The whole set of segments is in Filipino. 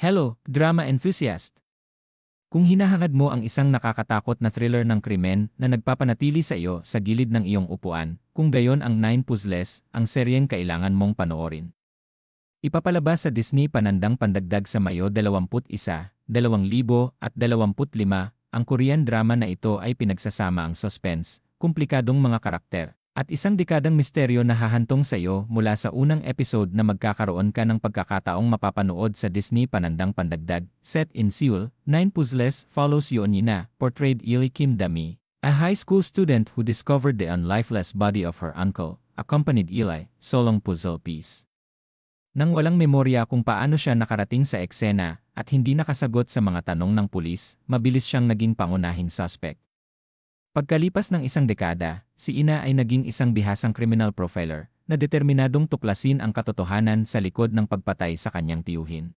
Hello, drama enthusiast! Kung hinahangad mo ang isang nakakatakot na thriller ng krimen na nagpapanatili sa iyo sa gilid ng iyong upuan, kung gayon ang Nine Puzzles, ang seryeng kailangan mong panoorin. Ipapalabas sa Disney panandang pandagdag sa Mayo 21, 2025, ang Korean drama na ito ay pinagsasama ang suspense, komplikadong mga karakter, at isang dekadang misteryo na hahantong sa iyo mula sa unang episode na magkakaroon ka ng pagkakataong mapapanood sa Disney Panandang Pandagdag, set in Seoul, Nine Puzzles follows Yeonina, portrayed Ili Kim Dami, a high school student who discovered the unlifeless body of her uncle, accompanied Eli, solong puzzle piece. Nang walang memorya kung paano siya nakarating sa eksena at hindi nakasagot sa mga tanong ng pulis, mabilis siyang naging pangunahing suspect. Pagkalipas ng isang dekada, si Ina ay naging isang bihasang criminal profiler na determinadong tuklasin ang katotohanan sa likod ng pagpatay sa kanyang tiyuhin.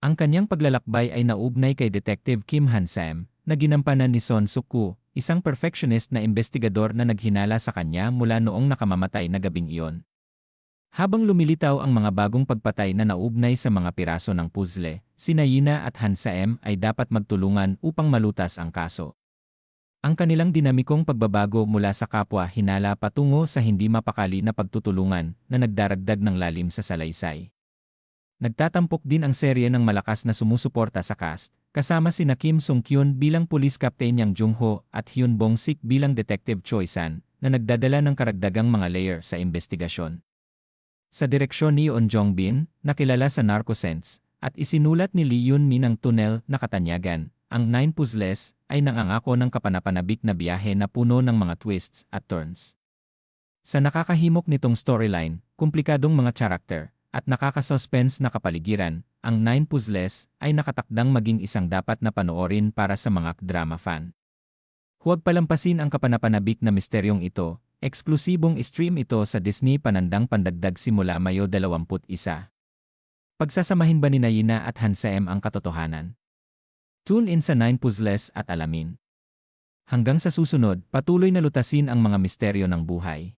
Ang kanyang paglalakbay ay naugnay kay Detective Kim Han-sam na ginampanan ni Son Suk-koo, isang perfectionist na investigador na naghinala sa kanya mula noong nakamamatay na gabing iyon. Habang lumilitaw ang mga bagong pagpatay na naugnay sa mga piraso ng puzzle, si Nayina at Han-sam ay dapat magtulungan upang malutas ang kaso. Ang kanilang dinamikong pagbabago mula sa kapwa hinala patungo sa hindi mapakali na pagtutulungan na nagdaragdag ng lalim sa salaysay. Nagtatampok din ang serye ng malakas na sumusuporta sa cast, kasama si Kim Sung-kyun bilang police captain Yang Jung-ho at Hyun Bong-sik bilang detective Choi San, na nagdadala ng karagdagang mga layer sa investigasyon. Sa direksyon ni Yeon Jong-bin, nakilala sa Narcosense, at isinulat ni Lee Yun-min ang tunnel na katanyagan, ang Nine Puzzles ay nangangako ng kapanapanabik na biyahe na puno ng mga twists at turns. Sa nakakahimok nitong storyline, komplikadong mga character, at nakakasuspense na kapaligiran, ang Nine Puzzles ay nakatakdang maging isang dapat na panoorin para sa mga drama fan. Huwag palampasin ang kapanapanabik na misteryong ito, eksklusibong stream ito sa Disney Panandang Pandagdag simula Mayo 21. Pagsasamahin ba ni Nayina at Hansem ang katotohanan? Tune in sa Nine Puzzles at alamin. Hanggang sa susunod, patuloy na lutasin ang mga misteryo ng buhay.